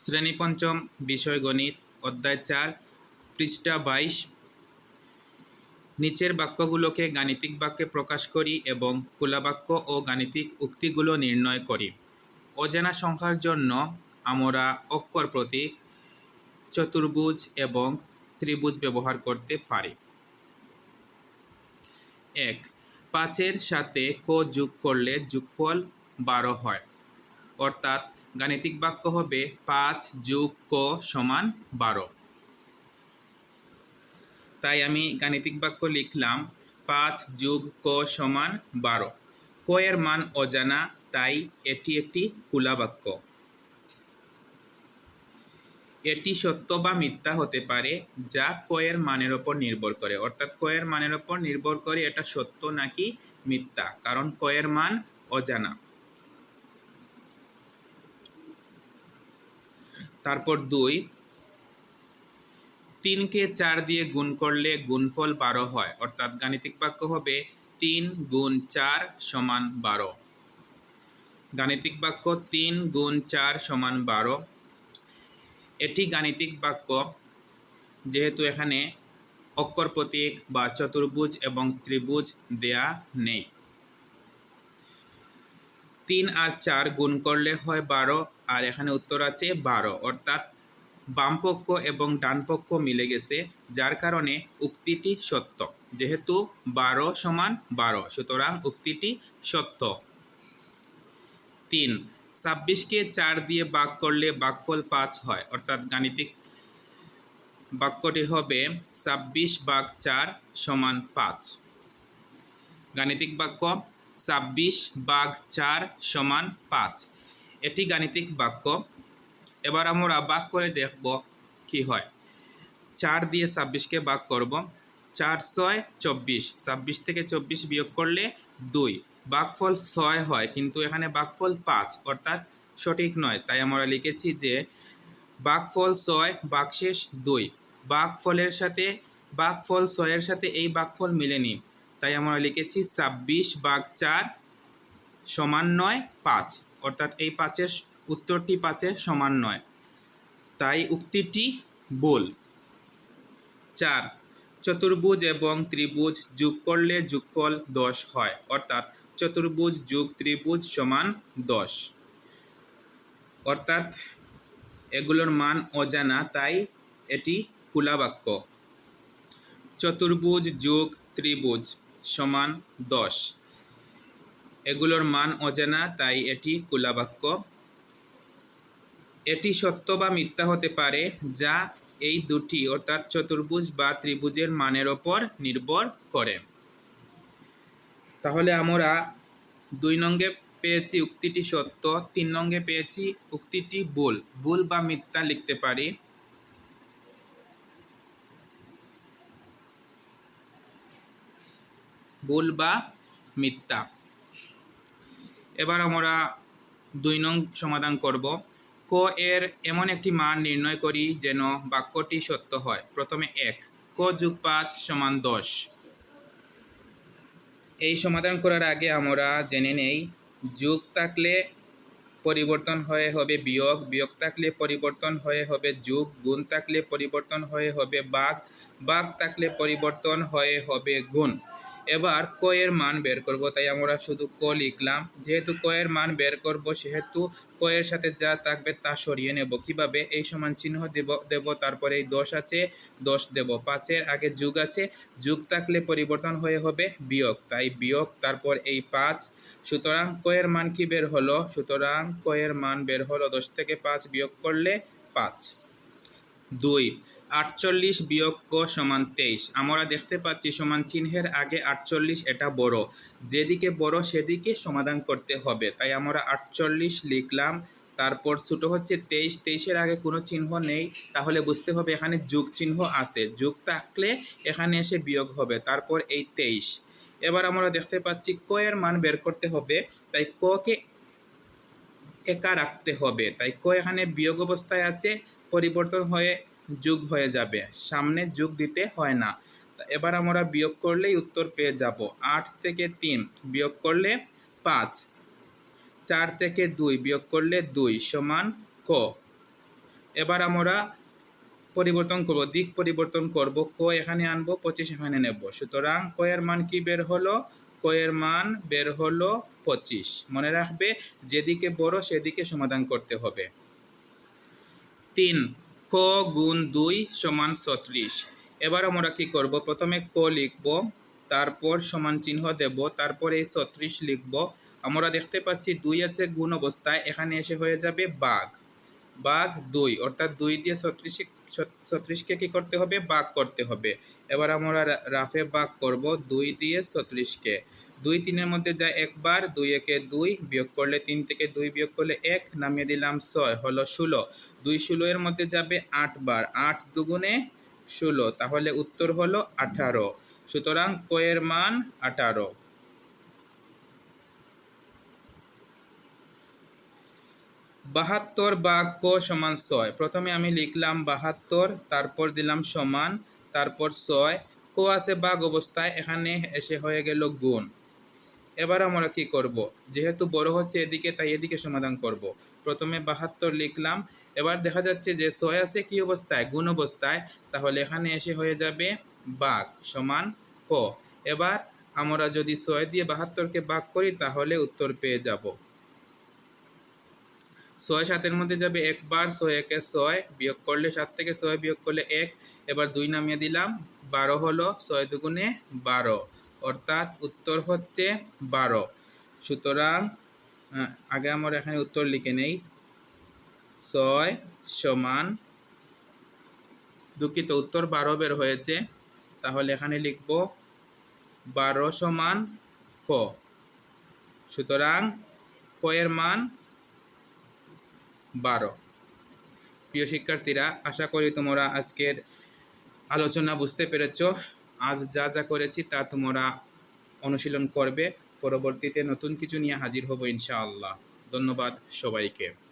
শ্রেণি পঞ্চম, বিষয় গণিত, অধ্যায় চার, পৃষ্ঠা বাইশ। নিচের বাক্যগুলোকে গাণিতিক বাক্যে প্রকাশ করি এবং খোলা বাক্য ও গাণিতিক উক্তিগুলো নির্ণয় করি। অজানা সংখ্যার জন্য আমরা অক্ষর প্রতীক, চতুর্ভুজ এবং ত্রিভুজ ব্যবহার করতে পারি। এক, পাঁচের সাথে ক যোগ করলে যোগফল বারো হয়। অর্থাৎ গাণিতিক বাক্য হবে পাঁচ যোগ ক সমান বারো। তাই আমি গাণিতিক বাক্য লিখলাম পাঁচ যোগ ক সমান বারো। ক এর মান অজানা, তাই এটি একটি কুলা বাক্য। এটি সত্য বা মিথ্যা হতে পারে, যা কয়ের মানের ওপর নির্ভর করে। অর্থাৎ কয়ের মানের ওপর নির্ভর করে এটা সত্য নাকি মিথ্যা, কারণ কয়ের মান অজানা। তারপর দুই, তিনকে চার দিয়ে গুণ করলে গুণফল বারো হয়, অর্থাৎ গাণিতিক বাক্য হবে তিন গুণ চার সমান বারো। গাণিতিক বাক্য তিন গুণ চার সমান বারো। এটি গাণিতিক বাক্য, যেহেতু এখানে অক্ষর প্রতীক বা চতুর্ভুজ এবং ত্রিভুজ দেয়া নেই। তিন আর চার গুণ করলে হয় বারো, আর এখানে উত্তর আছে বারো। অর্থাৎ বামপক্ষ এবং ডানপক্ষ মিলে গেছে, যার কারণে উক্তিটি সত্য। যেহেতু বারো সমান বারো, সুতরাং উক্তিটি সত্য। তিন, ছাব্বিশকে চার দিয়ে বাক করলে বাকফল পাঁচ হয়। অর্থাৎ গাণিতিক বাক্যটি হবে ছাব্বিশ বাঘ চার সমান পাঁচ। গাণিতিক বাক্য ছাব্বিশ বাঘ চার সমান পাঁচ। এটি গাণিতিক বাক্য। এবার আমরা বাক করে দেখব কি হয়। চার দিয়ে ছাব্বিশকে বাক করব। চার ছয় চব্বিশ। ছাব্বিশ থেকে চব্বিশ বিয়োগ করলে দুই। বাকফল ছয় হয়, কিন্তু এখানে বাকফল পাঁচ, অর্থাৎ সঠিক নয়। তাই আমরা লিখেছি যে বাকফল ছয়, বাকশেষ দুই। বাকফলের সাথে, বাকফল ছয়ের সাথে এই বাকফল মিলেনি। তাই আমরা লিখেছি ছাব্বিশ বাঘ চার সমান নয় পাঁচ। অর্থাৎ এই পাঁচের উত্তরটি পাঁচের সমান নয়। তাই উক্তিটি ভুল চার, চতুর্ভুজ এবং ত্রিভুজ যোগ করলে যোগফল দশ হয়। অর্থাৎ চতুর্ভুজ যোগ ত্রিভুজ সমান দশ। অর্থাৎ এগুলোর মান অজানা, তাই এটি খোলা বাক্য। চতুর্ভুজ যোগ ত্রিভুজ। সমান দশ। এগুলোর মান অজানা, তাই এটি খোলা বাক্য এটি সত্য বা মিথ্যা হতে পারে, যা এই দুটি, অর্থাৎ চতুর্ভুজ বা ত্রিভুজের মানের ওপর নির্ভর করে। তাহলে আমরা দুই নঙ্গে পেয়েছি উক্তিটি সত্য, তিন নঙ্গে পেয়েছি উক্তিটি ভুল। ভুল বা মিথ্যা লিখতে পারি। ভুল বা মিথ্যা। এবার আমরা দুই নং সমাধান করব। ক এর এমন একটি মান নির্ণয় করি যেন বাক্যটি সত্য হয়। প্রথমে এক, ক যুগ পাঁচ সমান দশ। এই সমাধান করার আগে আমরা জেনে নেই, যুগ থাকলে পরিবর্তন হয়ে হবে বিয়োগ বিয়োগ থাকলে পরিবর্তন হয়ে হবে যুগ, গুণ থাকলে পরিবর্তন হয়ে হবে বাঘ বাঘ থাকলে পরিবর্তন হয়ে হবে গুণ। এবার ক এর মান বের করব, তাই আমরা শুধু ক লিখলাম। যেহেতু ক এর মান বের করব, সেহেতু ক এর সাথে যা থাকবে তা সরিয়ে নেব। কীভাবে? এই সমান চিহ্ন দেব দেব, তারপরে এই দশ আছে, দশ দেব। পাঁচের আগে যুগ আছে, যুগ থাকলে পরিবর্তন হয়ে হবে বিয়োগ। তাই বিয়োগ, তারপর এই পাঁচ। সুতরাং ক এর মান কি বের হলো? সুতরাং ক এর মান বের হলো দশ থেকে পাঁচ বিয়োগ করলে পাঁচ। দুই। আটচল্লিশ বিয়োগ ক সমান তেইশ। আমরা দেখতে পাচ্ছি সমান চিহ্নের আগে আটচল্লিশ এটা বড়। যেদিকে বড় সেদিকে সমাধান করতে হবে। তাই আমরা আটচল্লিশ লিখলাম। তারপর ছোটো হচ্ছে তেইশ। তেইশের আগে কোনো চিহ্ন নেই। তাহলে বুঝতে হবে এখানে যুগ চিহ্ন আছে। যুগ থাকলে এখানে এসে বিয়োগ হবে। তারপর এই তেইশ। এবার আমরা দেখতে পাচ্ছি ক এর মান বের করতে হবে। তাই ককে একা রাখতে হবে। তাই ক এখানে বিয়োগ অবস্থায় আছে, পরিবর্তন হয়ে যোগ হয়ে যাবে। সামনে যোগ দিতে হয় না। এবার আমরা বিয়োগ করলেই উত্তর পেয়ে যাব। আট থেকে তিন, বিয়োগ করলে পাঁচ। চার থেকে দুই, বিয়োগ করলে দুই সমান ক। এবার আমরা পরিবর্তন করব, দিক পরিবর্তন করব। ক এখানে আনব, পঁচিশ এখানে নেব। সুতরাং ক এর মান কি বের হলো? ক এর মান বের হলো পঁচিশ। মনে রাখবে, যেদিকে বড় সেদিকে সমাধান করতে হবে। তিন ক গুণ দুই সমান ছত্রিশ। এবার আমরা কি করব? প্রথমে ক লিখব, তারপর সমান চিহ্ন দেব, তারপর এই ছত্রিশ লিখব। আমরা দেখতে পাচ্ছি দুই আছে গুণ অবস্থায়, এখানে এসে হয়ে যাবে বাঘ। বাঘ দুই, অর্থাৎ দুই দিয়ে ছত্রিশ ছত্রিশকে কি করতে হবে? বাঘ করতে হবে। এবার আমরা রাফে বাঘ করব, দুই দিয়ে ছত্রিশকে। দুই তিনের মধ্যে যায় একবার, দুই একে দুই বিয়োগ করলে তিন থেকে দুই বিয়োগ করলে এক, নামিয়ে দিলাম ছয়, হলো ষোলো। দুই ষোলো এর মধ্যে যাবে আট বার আট দুগুণে ষোলো, তাহলে উত্তর হলো আঠারো। সুতরাং কয়ের মান আঠারো। বাহাত্তর বা ক সমান ছয়, প্রথমে আমি লিখলাম বাহাত্তর, তারপর দিলাম সমান, তারপর ছয়। ক আছে বাঘ অবস্থায়, এখানে এসে হয়ে গেল গুণ। এবার আমরা কি করব? যেহেতু বড় হচ্ছে এদিকে, তাই এদিকে সমাধান করব। প্রথমে বাহাত্তর লিখলাম। এবার দেখা যাচ্ছে যে ছয় আছে কি অবস্থায়? গুণ অবস্থায়। তাহলে এখানে এসে হয়ে যাবে বাঘ সমান ক। এবার আমরা যদি ছয় দিয়ে বাহাত্তরকে ভাগ করি, তাহলে উত্তর পেয়ে যাব। ছয় সাতের মধ্যে যাবে একবার, ছয় একে ছয় বিয়োগ করলে সাত থেকে ছয় বিয়োগ করলে এক। এবার দুই নামিয়ে দিলাম, বারো হলো ছয় দুগুণে বারো। অর্থাৎ উত্তর হচ্ছে বারো। সুতরাং আগে আমরা এখানে উত্তর লিখে নেই। ছয় সমান, দুঃখিত, উত্তর বারো বের হয়েছে। তাহলে এখানে লিখব বারো সমান ক। সুতরাং, ক এর মান বারো। প্রিয় শিক্ষার্থীরা, আশা করি তোমরা আজকের আলোচনা বুঝতে পেরেছ। আজ যা যা করেছি তা তোমরা অনুশীলন করবে। পরবর্তীতে নতুন কিছু নিয়ে হাজির হব ইনশাআল্লাহ। ধন্যবাদ সবাইকে।